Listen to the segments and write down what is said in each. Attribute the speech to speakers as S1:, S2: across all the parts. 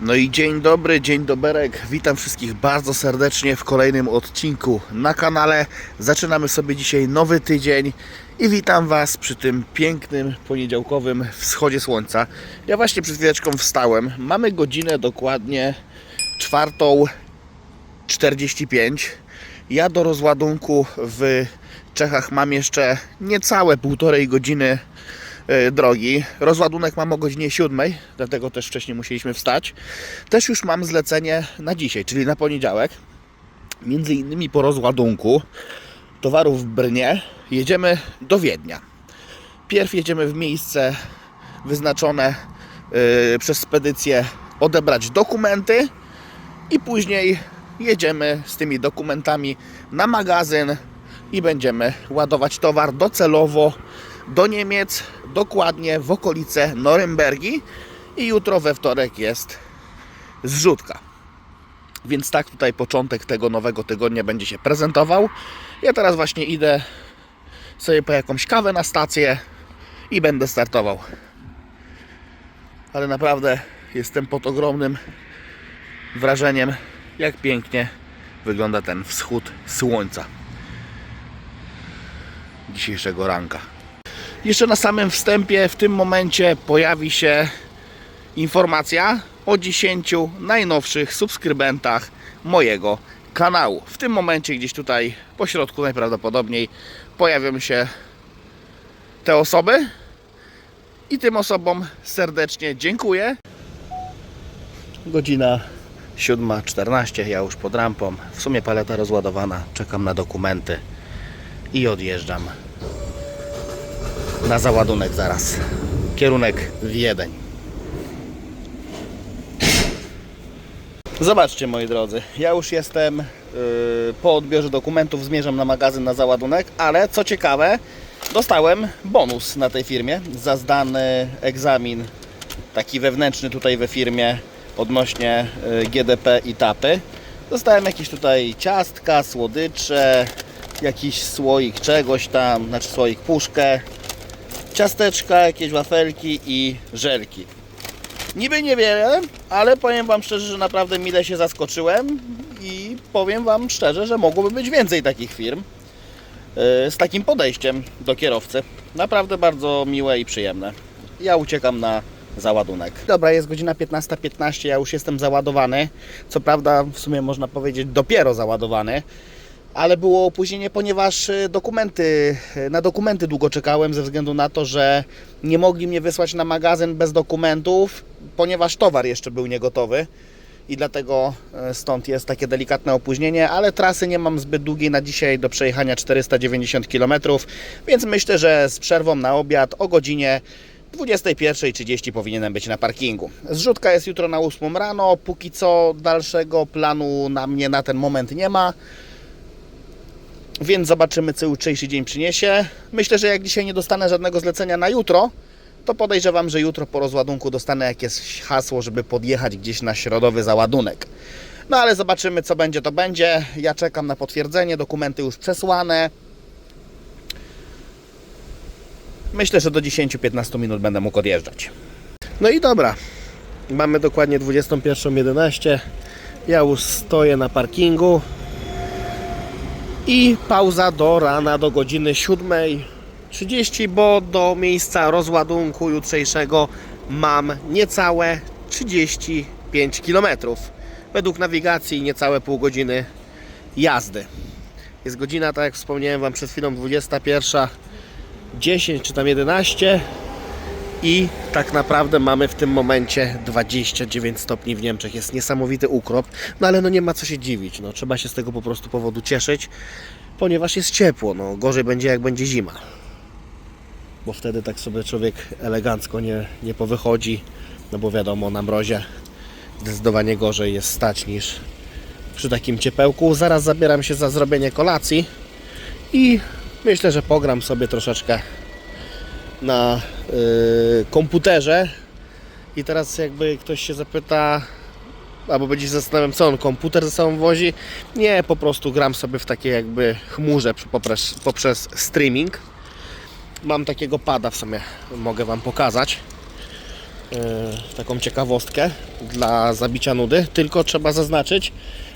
S1: No i dzień dobry, dzień doberek. Witam wszystkich bardzo serdecznie w kolejnym odcinku na kanale. Zaczynamy sobie dzisiaj nowy tydzień i witam Was przy tym pięknym poniedziałkowym wschodzie słońca. Ja właśnie przed chwileczką wstałem. Mamy godzinę dokładnie czwartą 45. Ja do rozładunku w Czechach mam jeszcze niecałe półtorej godziny drogi. Rozładunek mam o godzinie 7, dlatego też wcześniej musieliśmy wstać. Też już mam zlecenie na dzisiaj, czyli na poniedziałek. Między innymi po rozładunku towarów w Brnie jedziemy do Wiednia. Pierw jedziemy w miejsce wyznaczone e, przez spedycję odebrać dokumenty i później jedziemy z tymi dokumentami na magazyn i będziemy ładować towar docelowo do Niemiec, dokładnie w okolice Norymbergi i jutro we wtorek jest zrzutka. Więc tak tutaj początek tego nowego tygodnia będzie się prezentował. Ja teraz właśnie idę sobie po jakąś kawę na stację i będę startował. Ale naprawdę jestem pod ogromnym wrażeniem, jak pięknie wygląda ten wschód słońca dzisiejszego ranka. Jeszcze na samym wstępie, w tym momencie pojawi się informacja o 10 najnowszych subskrybentach mojego kanału. W tym momencie, gdzieś tutaj po środku, najprawdopodobniej pojawią się te osoby. I tym osobom serdecznie dziękuję. Godzina 7.14, ja już pod rampą. W sumie paleta rozładowana, czekam na dokumenty i odjeżdżam na załadunek zaraz. Kierunek Wiedeń. Zobaczcie moi drodzy, ja już jestem yy, po odbiorze dokumentów, zmierzam na magazyn na załadunek, ale co ciekawe, dostałem bonus na tej firmie za zdany egzamin taki wewnętrzny tutaj we firmie odnośnie y, GDP i tapy. Dostałem jakieś tutaj ciastka, słodycze, jakiś słoik czegoś tam, znaczy słoik puszkę, ciasteczka, jakieś wafelki i żelki. Niby niewiele, ale powiem Wam szczerze, że naprawdę mile się zaskoczyłem i powiem Wam szczerze, że mogłoby być więcej takich firm y, z takim podejściem do kierowcy. Naprawdę bardzo miłe i przyjemne. Ja uciekam na załadunek. Dobra, jest godzina 15.15, ja już jestem załadowany. Co prawda, w sumie można powiedzieć dopiero załadowany, ale było opóźnienie, ponieważ y, dokumenty, y, na dokumenty długo czekałem ze względu na to, że nie mogli mnie wysłać na magazyn bez dokumentów, ponieważ towar jeszcze był niegotowy i dlatego e, stąd jest takie delikatne opóźnienie, ale trasy nie mam zbyt długiej na dzisiaj do przejechania 490 km, więc myślę, że z przerwą na obiad o godzinie 21.30 powinienem być na parkingu. Zrzutka jest jutro na 8 rano, póki co dalszego planu na mnie na ten moment nie ma. Więc zobaczymy, co jutrzejszy dzień przyniesie. Myślę, że jak dzisiaj nie dostanę żadnego zlecenia na jutro, to podejrzewam, że jutro po rozładunku dostanę jakieś hasło, żeby podjechać gdzieś na środowy załadunek. No ale zobaczymy, co będzie, to będzie. Ja czekam na potwierdzenie, dokumenty już przesłane. Myślę, że do 10-15 minut będę mógł odjeżdżać. No i dobra. Mamy dokładnie 21.11. Ja już stoję na parkingu. I pauza do rana, do godziny 7.30, bo do miejsca rozładunku jutrzejszego mam niecałe 35 km. Według nawigacji niecałe pół godziny jazdy. Jest godzina, tak jak wspomniałem Wam przed chwilą, 21. 10 czy tam 11 i tak naprawdę mamy w tym momencie 29 stopni w Niemczech. Jest niesamowity ukrop, no ale no nie ma co się dziwić. No, trzeba się z tego po prostu powodu cieszyć, ponieważ jest ciepło. No, gorzej będzie jak będzie zima. Bo wtedy tak sobie człowiek elegancko nie, nie powychodzi, no bo wiadomo, na mrozie zdecydowanie gorzej jest stać niż przy takim ciepełku. Zaraz zabieram się za zrobienie kolacji i myślę, że pogram sobie troszeczkę na komputerze. I teraz jakby ktoś się zapyta, albo będzie się zastanawiał, co on komputer ze sobą wozi. Nie, po prostu gram sobie w takiej jakby chmurze poprzez, poprzez streaming. Mam takiego pada w sumie, mogę Wam pokazać. taką ciekawostkę dla zabicia nudy, tylko trzeba zaznaczyć,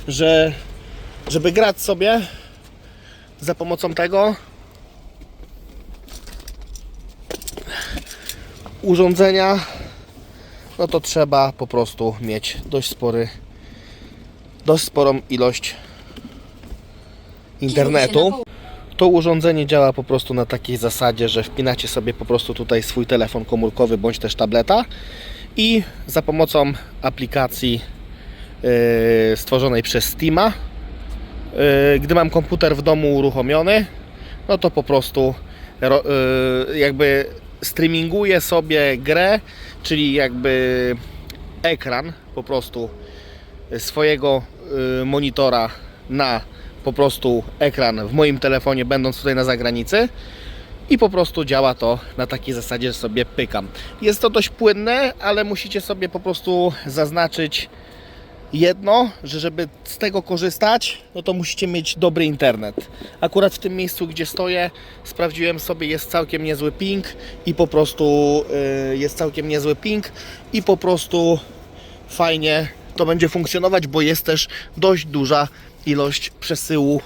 S1: że żeby grać sobie za pomocą tego urządzenia, no to trzeba po prostu mieć dość spory, dość sporą ilość internetu. To urządzenie działa po prostu na takiej zasadzie, że wpinacie sobie po prostu tutaj swój telefon komórkowy bądź też tableta i za pomocą aplikacji yy, stworzonej przez Steama, yy, gdy mam komputer w domu uruchomiony, no to po prostu ro, yy, jakby streaminguję sobie grę, czyli jakby ekran po prostu swojego y, monitora na po prostu ekran w moim telefonie, będąc tutaj na zagranicy. I po prostu działa to na takiej zasadzie, że sobie pykam. Jest to dość płynne, ale musicie sobie po prostu zaznaczyć jedno, że żeby z tego korzystać, no to musicie mieć dobry internet. Akurat w tym miejscu, gdzie stoję, sprawdziłem sobie, jest całkiem niezły ping i po prostu y, jest całkiem niezły ping i po prostu fajnie to będzie funkcjonować, bo jest też dość duża ilość przesyłu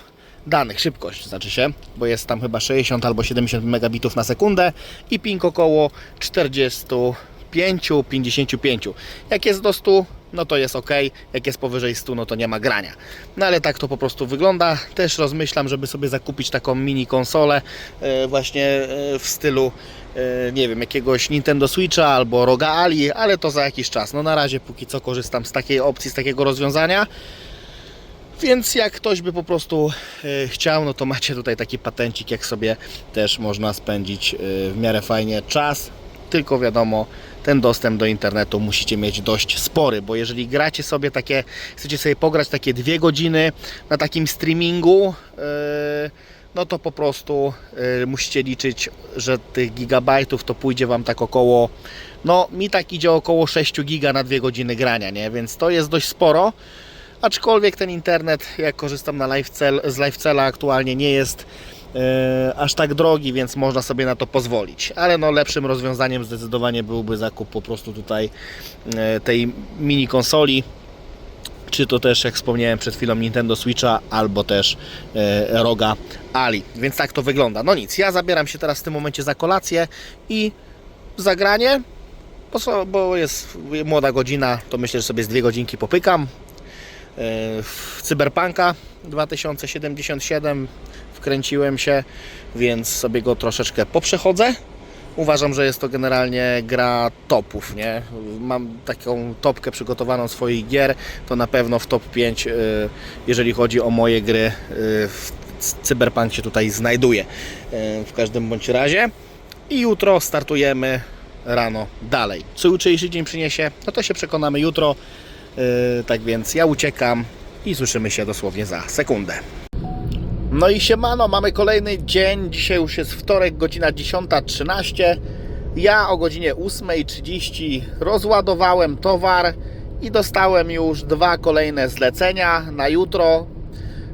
S1: danych, szybkość znaczy się, bo jest tam chyba 60 albo 70 megabitów na sekundę i ping około 45, 55. Jak jest do 100, no to jest ok, jak jest powyżej 100, no to nie ma grania. No ale tak to po prostu wygląda. Też rozmyślam, żeby sobie zakupić taką mini konsolę e, właśnie e, w stylu e, nie wiem, jakiegoś Nintendo Switcha albo Roga Ali, ale to za jakiś czas. No na razie póki co korzystam z takiej opcji, z takiego rozwiązania. Więc jak ktoś by po prostu chciał, no to macie tutaj taki patencik, jak sobie też można spędzić w miarę fajnie czas. Tylko wiadomo, ten dostęp do internetu musicie mieć dość spory, bo jeżeli gracie sobie takie, chcecie sobie pograć takie dwie godziny na takim streamingu, e, no to po prostu e, musicie liczyć, że tych gigabajtów to pójdzie Wam tak około, no mi tak idzie około 6 giga na dwie godziny grania, nie? Więc to jest dość sporo. Aczkolwiek ten internet, jak korzystam na LiveCell, z LiveCella aktualnie nie jest aż tak drogi, więc można sobie na to pozwolić. Ale no lepszym rozwiązaniem zdecydowanie byłby zakup po prostu tutaj e, tej mini konsoli. Czy to też, jak wspomniałem przed chwilą, Nintendo Switcha, albo też e, Roga Ali. Więc tak to wygląda. No nic, ja zabieram się teraz w tym momencie za kolację i zagranie, bo jest młoda godzina, to myślę, że sobie z dwie godzinki popykam w Cyberpunka 2077 wkręciłem się, więc sobie go troszeczkę poprzechodzę. Uważam, że jest to generalnie gra topów, nie? Mam taką topkę przygotowaną swoich gier, to na pewno w top 5, y, jeżeli chodzi o moje gry, y, Cyberpunk się tutaj znajduje. Y, W każdym bądź razie. I jutro startujemy rano dalej. Co jutrzejszy dzień przyniesie, no to się przekonamy jutro. Tak więc ja uciekam i słyszymy się dosłownie za sekundę. No i siemano, mamy kolejny dzień. Dzisiaj już jest wtorek, godzina 10.13. Ja o godzinie 8.30 rozładowałem towar i dostałem już dwa kolejne zlecenia na jutro.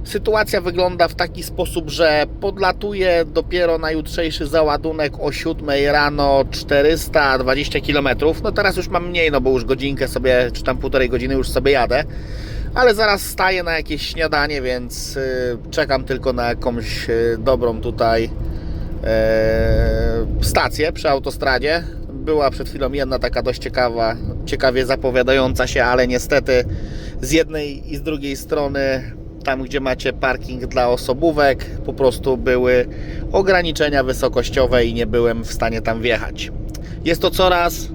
S1: Sytuacja wygląda w taki sposób, że podlatuję dopiero na jutrzejszy załadunek o 7 rano 420 km. No teraz już mam mniej, no bo już godzinkę sobie, czy tam półtorej godziny już sobie jadę. Ale zaraz staję na jakieś śniadanie, więc y, czekam tylko na jakąś y, dobrą tutaj e, stację przy autostradzie. Była przed chwilą jedna taka dość ciekawa, ciekawie zapowiadająca się, ale niestety z jednej i z drugiej strony tam gdzie macie parking dla osobówek, po prostu były ograniczenia wysokościowe i nie byłem w stanie tam wjechać. Jest to coraz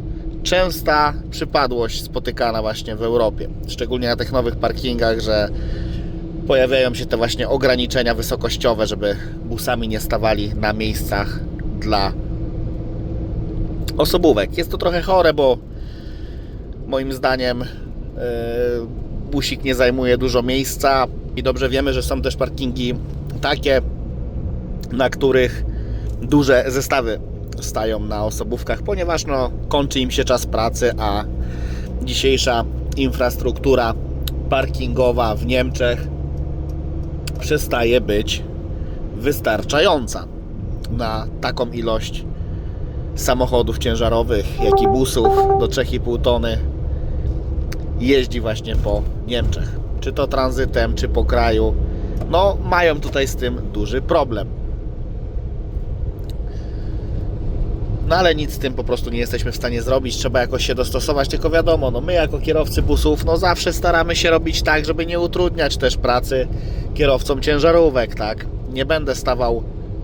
S1: częsta przypadłość spotykana właśnie w Europie, szczególnie na tych nowych parkingach, że pojawiają się te właśnie ograniczenia wysokościowe, żeby busami nie stawali na miejscach dla osobówek. Jest to trochę chore, bo moim zdaniem yy, busik nie zajmuje dużo miejsca i dobrze wiemy, że są też parkingi takie, na których duże zestawy stają na osobówkach, ponieważ no, kończy im się czas pracy, a dzisiejsza infrastruktura parkingowa w Niemczech przestaje być wystarczająca na taką ilość samochodów ciężarowych, jak i busów do 3,5 tony jeździ właśnie po Niemczech. Czy to tranzytem, czy po kraju. No, mają tutaj z tym duży problem. No ale nic z tym po prostu nie jesteśmy w stanie zrobić, trzeba jakoś się dostosować, tylko wiadomo, no my jako kierowcy busów, no zawsze staramy się robić tak, żeby nie utrudniać też pracy kierowcom ciężarówek, tak? Nie będę stawał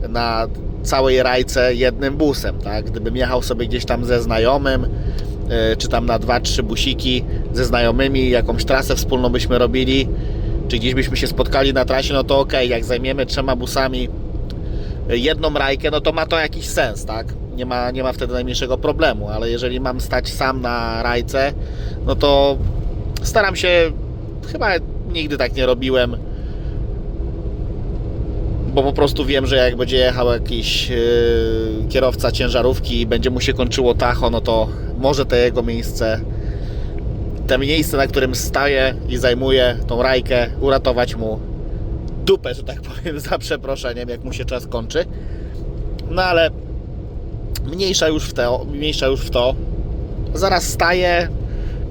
S1: na całej rajce jednym busem, tak? Gdybym jechał sobie gdzieś tam ze znajomym, yy, czy tam na dwa, trzy busiki ze znajomymi, jakąś trasę wspólną byśmy robili, czy gdzieś byśmy się spotkali na trasie, no to ok, jak zajmiemy trzema busami jedną rajkę, no to ma to jakiś sens, tak? Nie ma, nie ma wtedy najmniejszego problemu, ale jeżeli mam stać sam na rajce, no to staram się, chyba nigdy tak nie robiłem, bo po prostu wiem, że jak będzie jechał jakiś yy, kierowca ciężarówki i będzie mu się kończyło tacho, no to może to jego miejsce, te miejsce, na którym staję i zajmuję tą rajkę, uratować mu dupę, że tak powiem, za przeproszeniem, jak mu się czas kończy. No ale mniejsza już w to, mniejsza już w to. Zaraz staję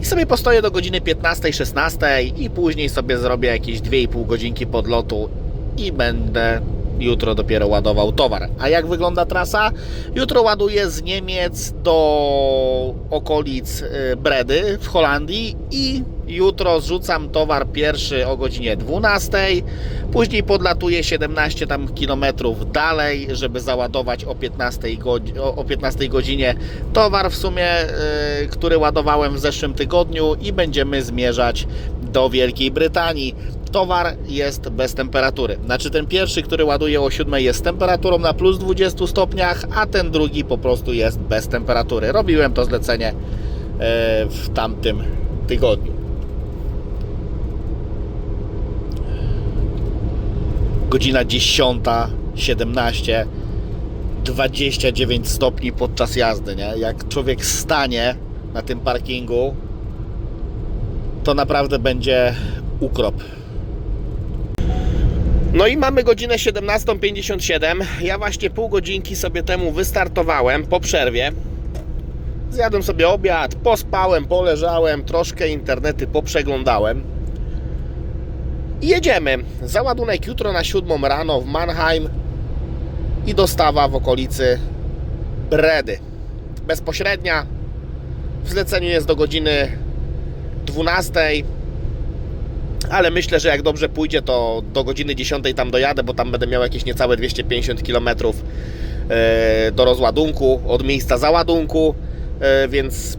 S1: i sobie postoję do godziny 15-16 i później sobie zrobię jakieś 2,5 godzinki podlotu i będę jutro dopiero ładował towar. A jak wygląda trasa? Jutro ładuję z Niemiec do okolic y, Bredy w Holandii i jutro zrzucam towar pierwszy o godzinie 12. Później podlatuję 17 tam kilometrów dalej, żeby załadować o 15, godzi- o- o 15 godzinie towar w sumie, y, który ładowałem w zeszłym tygodniu i będziemy zmierzać do Wielkiej Brytanii. Towar jest bez temperatury. Znaczy ten pierwszy, który ładuje o 7 jest z temperaturą na plus 20 stopniach, a ten drugi po prostu jest bez temperatury. Robiłem to zlecenie e, w tamtym tygodniu. Godzina 10.17 29 stopni podczas jazdy, nie? Jak człowiek stanie na tym parkingu, to naprawdę będzie ukrop. No i mamy godzinę 17.57. Ja właśnie pół godzinki sobie temu wystartowałem po przerwie. Zjadłem sobie obiad, pospałem, poleżałem, troszkę internety poprzeglądałem. I jedziemy. Załadunek jutro na 7 rano w Mannheim i dostawa w okolicy Bredy. Bezpośrednia. W zleceniu jest do godziny 12 ale myślę, że jak dobrze pójdzie, to do godziny 10 tam dojadę, bo tam będę miał jakieś niecałe 250 km e, do rozładunku od miejsca załadunku, e, więc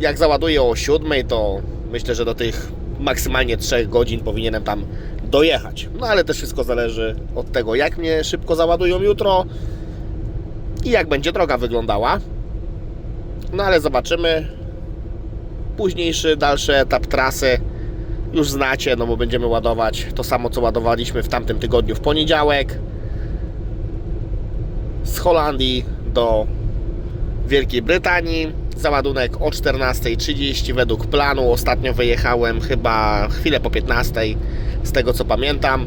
S1: jak załaduję o 7, to myślę, że do tych maksymalnie 3 godzin powinienem tam dojechać. No ale też wszystko zależy od tego, jak mnie szybko załadują jutro i jak będzie droga wyglądała. No ale zobaczymy. Późniejszy, dalszy etap trasy już znacie, no bo będziemy ładować to samo, co ładowaliśmy w tamtym tygodniu w poniedziałek. Z Holandii do Wielkiej Brytanii. Załadunek o 14.30 według planu. Ostatnio wyjechałem chyba chwilę po 15.00, z tego co pamiętam.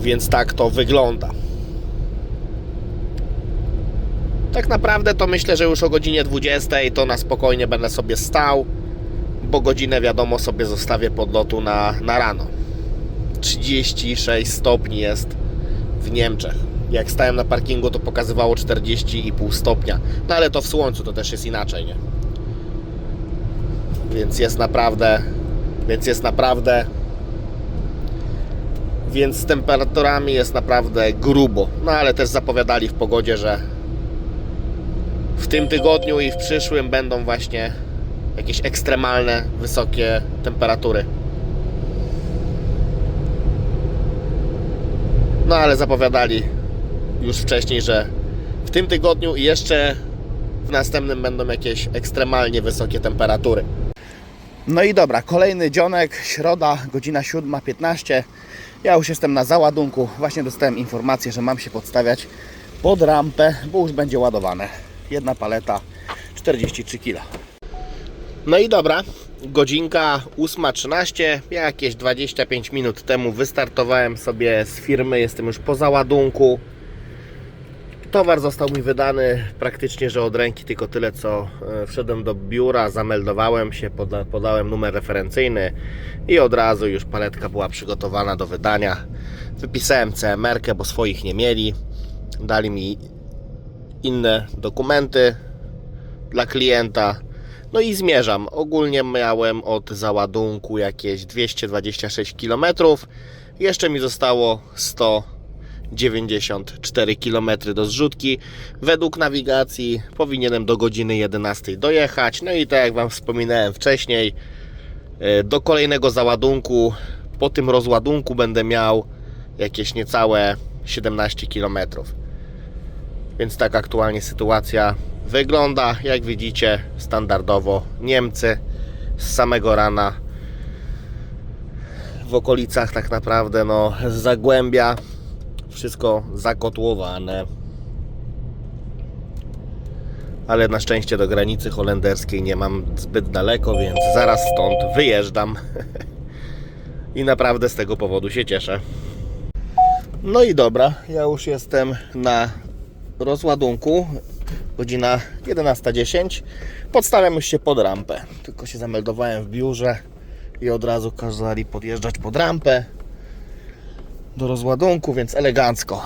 S1: Więc tak to wygląda. Tak naprawdę to myślę, że już o godzinie 20 to na spokojnie będę sobie stał, bo godzinę wiadomo sobie zostawię podlotu na, na rano. 36 stopni jest w Niemczech. Jak stałem na parkingu to pokazywało 40,5 stopnia. No ale to w słońcu to też jest inaczej, nie? Więc jest naprawdę więc jest naprawdę więc z temperaturami jest naprawdę grubo. No ale też zapowiadali w pogodzie, że w tym tygodniu i w przyszłym będą właśnie jakieś ekstremalne, wysokie temperatury. No ale zapowiadali już wcześniej, że w tym tygodniu i jeszcze w następnym będą jakieś ekstremalnie wysokie temperatury. No i dobra, kolejny dzionek, środa, godzina 7.15. Ja już jestem na załadunku. Właśnie dostałem informację, że mam się podstawiać pod rampę, bo już będzie ładowane. Jedna paleta 43 kg. No i dobra, godzinka 8.13. Ja jakieś 25 minut temu wystartowałem sobie z firmy, jestem już po załadunku. Towar został mi wydany praktycznie, że od ręki, tylko tyle co e, wszedłem do biura, zameldowałem się, poda, podałem numer referencyjny i od razu już paletka była przygotowana do wydania. Wypisałem CMR-kę, bo swoich nie mieli. Dali mi inne dokumenty dla klienta. No i zmierzam. Ogólnie miałem od załadunku jakieś 226 km. Jeszcze mi zostało 194 km do zrzutki. Według nawigacji powinienem do godziny 11 dojechać. No i tak jak Wam wspominałem wcześniej, e, do kolejnego załadunku po tym rozładunku będę miał jakieś niecałe 17 km. Więc tak aktualnie sytuacja wygląda. Jak widzicie, standardowo Niemcy z samego rana w okolicach tak naprawdę no, Zagłębia wszystko zakotłowane. Ale na szczęście do granicy holenderskiej nie mam zbyt daleko, więc zaraz stąd wyjeżdżam. I naprawdę z tego powodu się cieszę. No i dobra, ja już jestem na rozładunku. Godzina 11.10. Podstawiam już się pod rampę. Tylko się zameldowałem w biurze i od razu kazali podjeżdżać pod rampę do rozładunku, więc elegancko.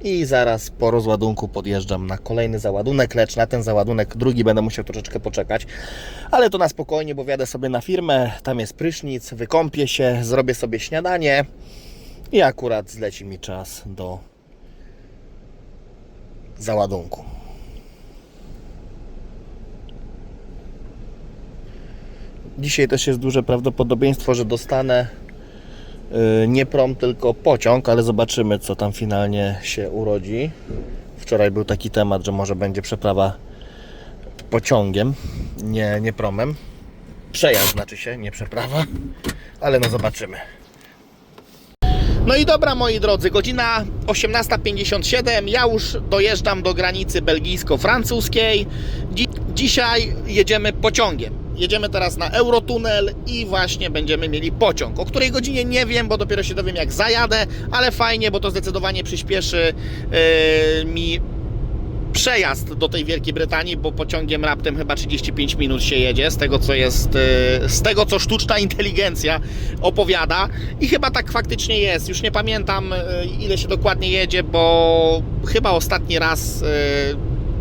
S1: I zaraz po rozładunku podjeżdżam na kolejny załadunek, lecz na ten załadunek drugi będę musiał troszeczkę poczekać. Ale to na spokojnie, bo wjadę sobie na firmę, tam jest prysznic, wykąpię się, zrobię sobie śniadanie i akurat zleci mi czas do załadunku. Dzisiaj też jest duże prawdopodobieństwo, że dostanę nie prom, tylko pociąg, ale zobaczymy, co tam finalnie się urodzi. Wczoraj był taki temat, że może będzie przeprawa pociągiem, nie, nie promem. Przejazd znaczy się, nie przeprawa, ale no zobaczymy. No i dobra, moi drodzy, godzina 18.57. Ja już dojeżdżam do granicy belgijsko-francuskiej. Dzi- dzisiaj jedziemy pociągiem. Jedziemy teraz na Eurotunel i właśnie będziemy mieli pociąg. O której godzinie nie wiem, bo dopiero się dowiem jak zajadę, ale fajnie, bo to zdecydowanie przyspieszy yy, mi przejazd do tej Wielkiej Brytanii, bo pociągiem raptem chyba 35 minut się jedzie, z tego co jest, e, z tego co sztuczna inteligencja opowiada i chyba tak faktycznie jest. Już nie pamiętam e, ile się dokładnie jedzie, bo chyba ostatni raz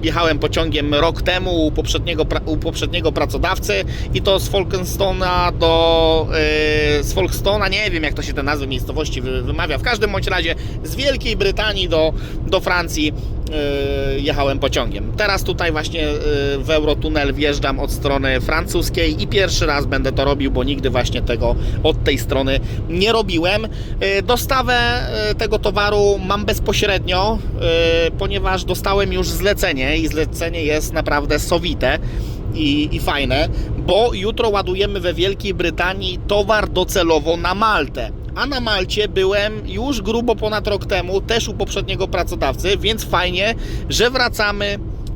S1: jechałem pociągiem rok temu u poprzedniego, u poprzedniego pracodawcy i to z Folkestona do e, z Folkestona, nie wiem jak to się te nazwy miejscowości wy- wymawia, w każdym bądź razie z Wielkiej Brytanii do, do Francji jechałem pociągiem. Teraz tutaj właśnie e, w Eurotunel wjeżdżam od strony francuskiej i pierwszy raz będę to robił, bo nigdy właśnie tego od tej strony nie robiłem. E, Dostawę e, tego towaru mam bezpośrednio, e, ponieważ dostałem już zlecenie i zlecenie jest naprawdę sowite i, i fajne, bo jutro ładujemy we Wielkiej Brytanii towar docelowo na Maltę. A na Malcie byłem już grubo ponad rok temu, też u poprzedniego pracodawcy, więc fajnie, że wracamy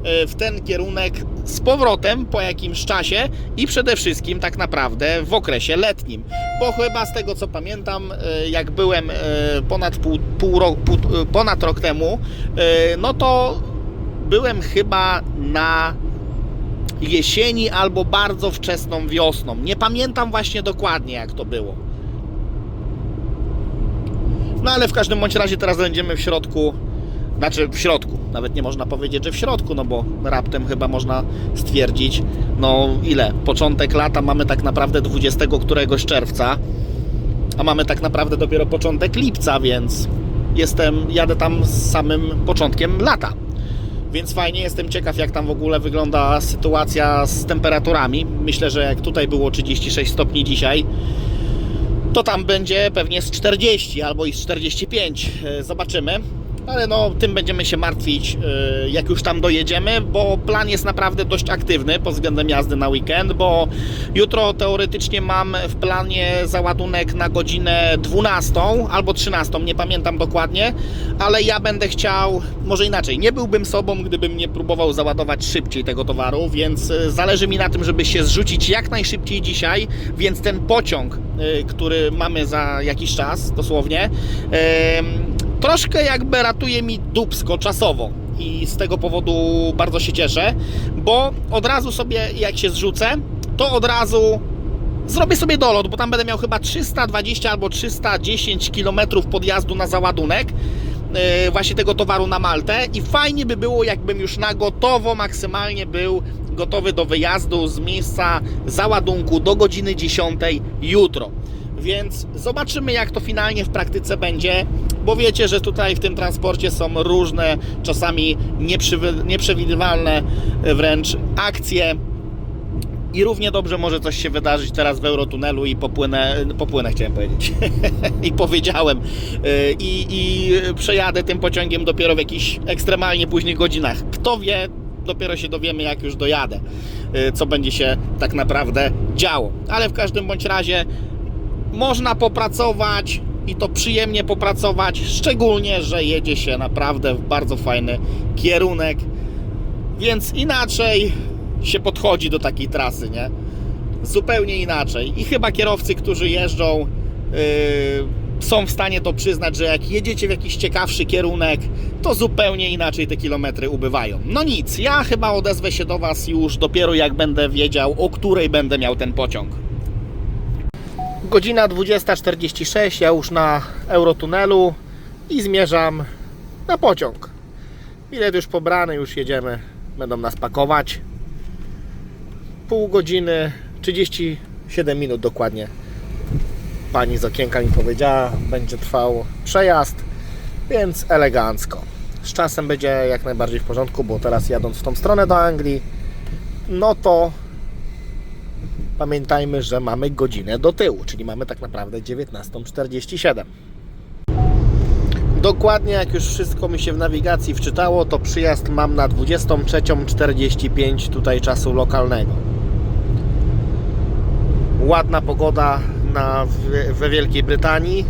S1: e, w ten kierunek z powrotem po jakimś czasie i przede wszystkim tak naprawdę w okresie letnim. Bo chyba z tego co pamiętam, e, jak byłem e, ponad, pół, pół pół, ponad rok temu, no to byłem chyba na jesieni albo bardzo wczesną wiosną. Nie pamiętam właśnie dokładnie jak to było. No ale w każdym bądź razie teraz będziemy w środku, znaczy w środku, nawet nie można powiedzieć, że w środku, no bo raptem chyba można stwierdzić, no ile, początek lata mamy tak naprawdę 20 któregoś czerwca, a mamy tak naprawdę dopiero początek lipca, więc jestem, jadę tam z samym początkiem lata. Więc fajnie, jestem ciekaw jak tam w ogóle wygląda sytuacja z temperaturami. Myślę, że jak tutaj było 36 stopni dzisiaj, to tam będzie pewnie z 40 albo i z 45. E, Zobaczymy. Ale no, tym będziemy się martwić, e, jak już tam dojedziemy, bo plan jest naprawdę dość aktywny pod względem jazdy na weekend, bo jutro teoretycznie mam w planie załadunek na godzinę 12 albo 13, nie pamiętam dokładnie, ale ja będę chciał, może inaczej, nie byłbym sobą, gdybym nie próbował załadować szybciej tego towaru, więc e, zależy mi na tym, żeby się zrzucić jak najszybciej dzisiaj, więc ten pociąg, e, który mamy za jakiś czas, dosłownie, troszkę jakby ratuje mi dupsko czasowo. i z tego powodu bardzo się cieszę, bo od razu sobie jak się zrzucę, to od razu zrobię sobie dolot, bo tam będę miał chyba 320 albo 310 km podjazdu na załadunek yy, właśnie tego towaru na Maltę i fajnie by było jakbym już na gotowo maksymalnie był gotowy do wyjazdu z miejsca załadunku do godziny 10 jutro. Więc zobaczymy, jak to finalnie w praktyce będzie, bo wiecie, że tutaj w tym transporcie są różne, czasami nieprzewidywalne wręcz akcje. I równie dobrze może coś się wydarzyć teraz w Eurotunelu i popłynę, popłynę chciałem powiedzieć. I powiedziałem. Yy, I, I przejadę tym pociągiem dopiero w jakichś ekstremalnie późnych godzinach. Kto wie, dopiero się dowiemy, jak już dojadę, co będzie się tak naprawdę działo. Ale w każdym bądź razie można popracować i to przyjemnie popracować, szczególnie, że jedzie się naprawdę w bardzo fajny kierunek, więc inaczej się podchodzi do takiej trasy, nie? Zupełnie inaczej. I chyba kierowcy, którzy jeżdżą, yy, są w stanie to przyznać, że jak jedziecie w jakiś ciekawszy kierunek, to zupełnie inaczej te kilometry ubywają. No nic, ja chyba odezwę się do Was już dopiero jak będę wiedział, o której będę miał ten pociąg. Godzina 20.46, ja już na Eurotunelu i zmierzam na pociąg. Bilet już pobrany, już jedziemy. Będą nas pakować. Pół godziny, 37 minut dokładnie. Pani z okienka mi powiedziała, będzie trwał przejazd, więc elegancko. Z czasem będzie jak najbardziej w porządku, bo teraz jadąc w tą stronę do Anglii, no to pamiętajmy, że mamy godzinę do tyłu, czyli mamy tak naprawdę 19.47. Dokładnie jak już wszystko mi się w nawigacji wczytało, to przyjazd mam na 23.45 tutaj czasu lokalnego. Ładna pogoda na, we Wielkiej Brytanii.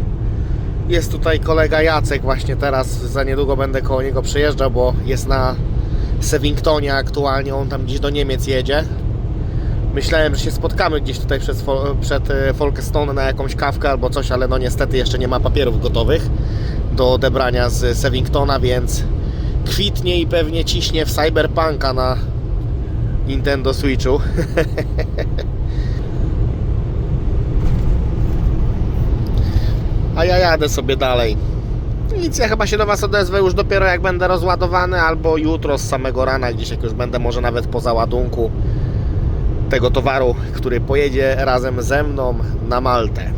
S1: Jest tutaj kolega Jacek, właśnie teraz za niedługo będę koło niego przejeżdżał, bo jest na Sevingtonie aktualnie, on tam gdzieś do Niemiec jedzie. Myślałem, że się spotkamy gdzieś tutaj przed, przed Folkestone na jakąś kawkę albo coś, ale no niestety jeszcze nie ma papierów gotowych do odebrania z Sevingtona, więc kwitnie i pewnie ciśnie w Cyberpunka na Nintendo Switchu. A ja jadę sobie dalej. Nic, ja chyba się do Was odezwę już dopiero jak będę rozładowany, albo jutro z samego rana, gdzieś jak już będę może nawet po załadunku tego towaru, który pojedzie razem ze mną na Maltę.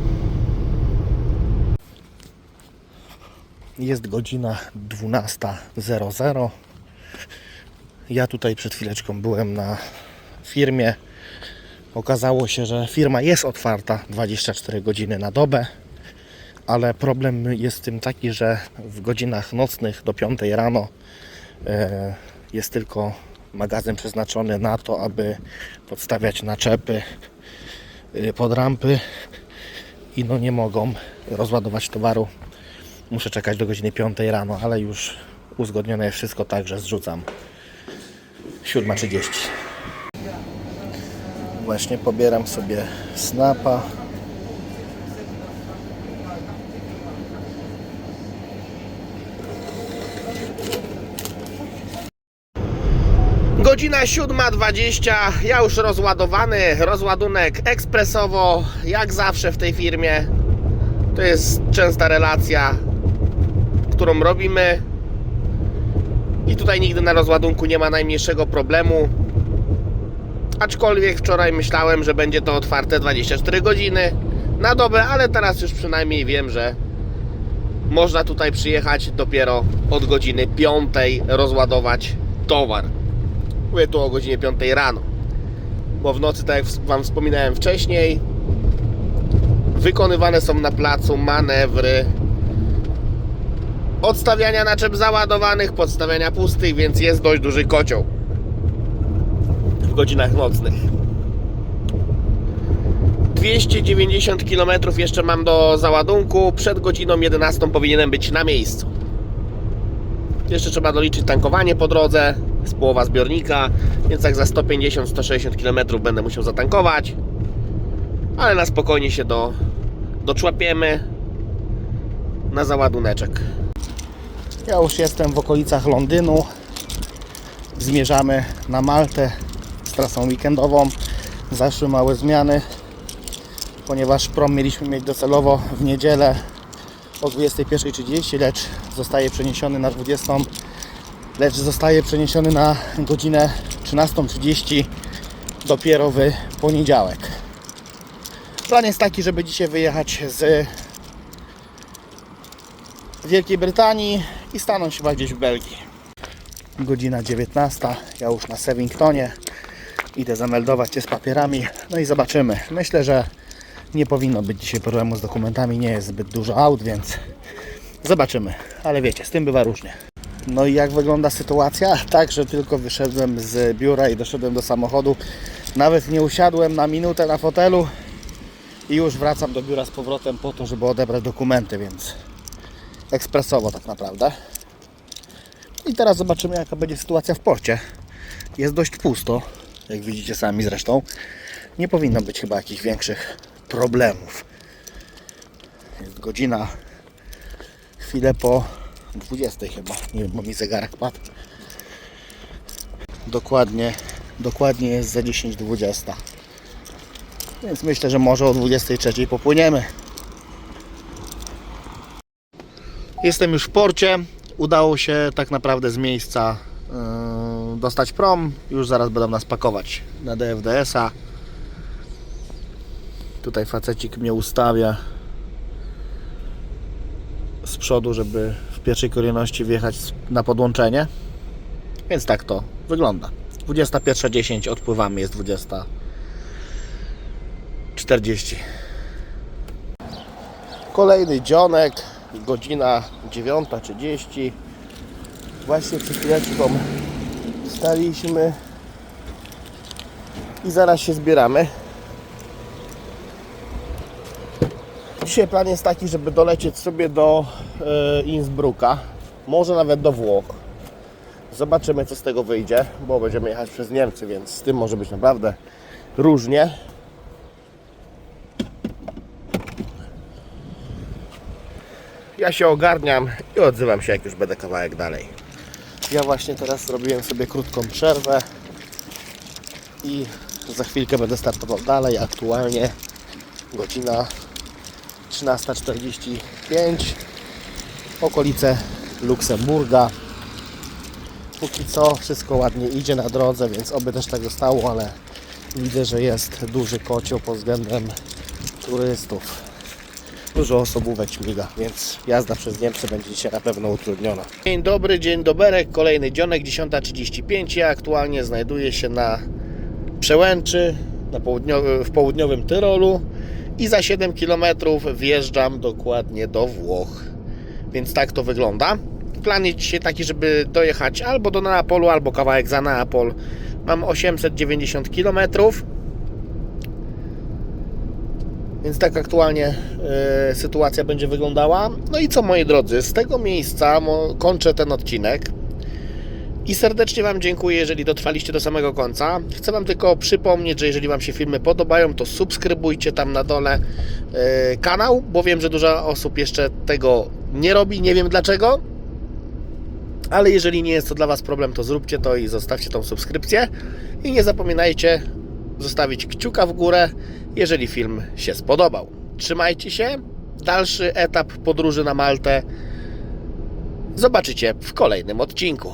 S1: Jest godzina 12.00. Ja tutaj przed chwileczką byłem na firmie. Okazało się, że firma jest otwarta 24 godziny na dobę, ale problem jest tym taki, że w godzinach nocnych do 5 rano e, jest tylko magazyn przeznaczony na to, aby podstawiać naczepy y, pod rampy i no nie mogą rozładować towaru. Muszę czekać do godziny 5 rano, ale już uzgodnione jest wszystko tak, że zrzucam 7.30. Właśnie pobieram sobie snapa. Godzina 7.20, ja już rozładowany, rozładunek ekspresowo, jak zawsze w tej firmie. To jest częsta relacja, którą robimy. I tutaj nigdy na rozładunku nie ma najmniejszego problemu. Aczkolwiek wczoraj myślałem, że będzie to otwarte 24 godziny na dobę, ale teraz już przynajmniej wiem, że można tutaj przyjechać dopiero od godziny 5 rozładować towar. Mówię tu o godzinie 5 rano. Bo w nocy, tak jak Wam wspominałem wcześniej, wykonywane są na placu manewry odstawiania naczep załadowanych, podstawiania pustych, więc jest dość duży kocioł w godzinach nocnych. 290 km jeszcze mam do załadunku. Przed godziną 11 powinienem być na miejscu. Jeszcze trzeba doliczyć tankowanie po drodze, z połowa zbiornika, więc tak za 150-160 km będę musiał zatankować. Ale na spokojnie się do, doczłapiemy na załaduneczek. Ja już jestem w okolicach Londynu. zmierzamy na Maltę z trasą weekendową. Zaszły małe zmiany, ponieważ prom mieliśmy mieć docelowo w niedzielę o 21.30, lecz zostaje przeniesiony na 20, lecz zostaje przeniesiony na godzinę 13.30 dopiero w poniedziałek. Plan jest taki, żeby dzisiaj wyjechać z Wielkiej Brytanii i stanąć chyba gdzieś w Belgii. Godzina 19, ja już na Sevingtonie. Idę zameldować się z papierami, no i zobaczymy. Myślę, że nie powinno być dzisiaj problemu z dokumentami, nie jest zbyt dużo aut, więc zobaczymy. Ale wiecie, z tym bywa różnie. No i jak wygląda sytuacja? Tak, że tylko wyszedłem z biura i doszedłem do samochodu. Nawet nie usiadłem na minutę na fotelu i już wracam do biura z powrotem po to, żeby odebrać dokumenty, więc ekspresowo tak naprawdę. I teraz zobaczymy jaka będzie sytuacja w porcie. Jest dość pusto, jak widzicie sami zresztą. Nie powinno być chyba jakichś większych problemów. Jest godzina chwilę po 20 chyba. Nie wiem, bo mi zegarek padł. Dokładnie, dokładnie jest za 10.20. Więc myślę, że może o 23 popłyniemy. Jestem już w porcie. Udało się tak naprawdę z miejsca yy, dostać prom. Już zaraz będą nas pakować na DFDS-a. Tutaj facecik mnie ustawia z przodu, żeby pierwszej kolejności wjechać na podłączenie. Więc tak to wygląda. 21.10 odpływamy, jest 20.40. Kolejny dzionek, godzina 9.30. Właśnie przed chwileczką staliśmy i zaraz się zbieramy. Dzisiaj plan jest taki, żeby dolecieć sobie do e, Innsbrucka, może nawet do Włoch. Zobaczymy, co z tego wyjdzie, bo będziemy jechać przez Niemcy, więc z tym może być naprawdę różnie. Ja się ogarniam i odzywam się, jak już będę kawałek dalej. Ja właśnie teraz zrobiłem sobie krótką przerwę i za chwilkę będę startował dalej. Aktualnie godzina 13.45 okolice Luksemburga. Póki co wszystko ładnie idzie na drodze, więc oby też tak zostało, ale widzę, że jest duży kocioł pod względem turystów. Dużo osobówek śmiga, więc jazda przez Niemcy będzie dzisiaj na pewno utrudniona. Dzień dobry, dzień doberek, kolejny dzionek, 10.35. Ja aktualnie znajduję się na Przełęczy na południowy, w południowym Tyrolu i za 7 km wjeżdżam dokładnie do Włoch. Więc tak to wygląda. Plan jest dzisiaj taki, żeby dojechać albo do Neapolu, albo kawałek za Neapol. Mam 890 km. Więc tak aktualnie e, sytuacja będzie wyglądała. No i co moi drodzy, z tego miejsca kończę ten odcinek. I serdecznie Wam dziękuję, jeżeli dotrwaliście do samego końca. Chcę Wam tylko przypomnieć, że jeżeli Wam się filmy podobają, to subskrybujcie tam na dole e, kanał, bo wiem, że dużo osób jeszcze tego nie robi, nie wiem dlaczego. Ale jeżeli nie jest to dla Was problem, to zróbcie to i zostawcie tą subskrypcję. I nie zapominajcie zostawić kciuka w górę, jeżeli film się spodobał. Trzymajcie się. Dalszy etap podróży na Maltę zobaczycie w kolejnym odcinku.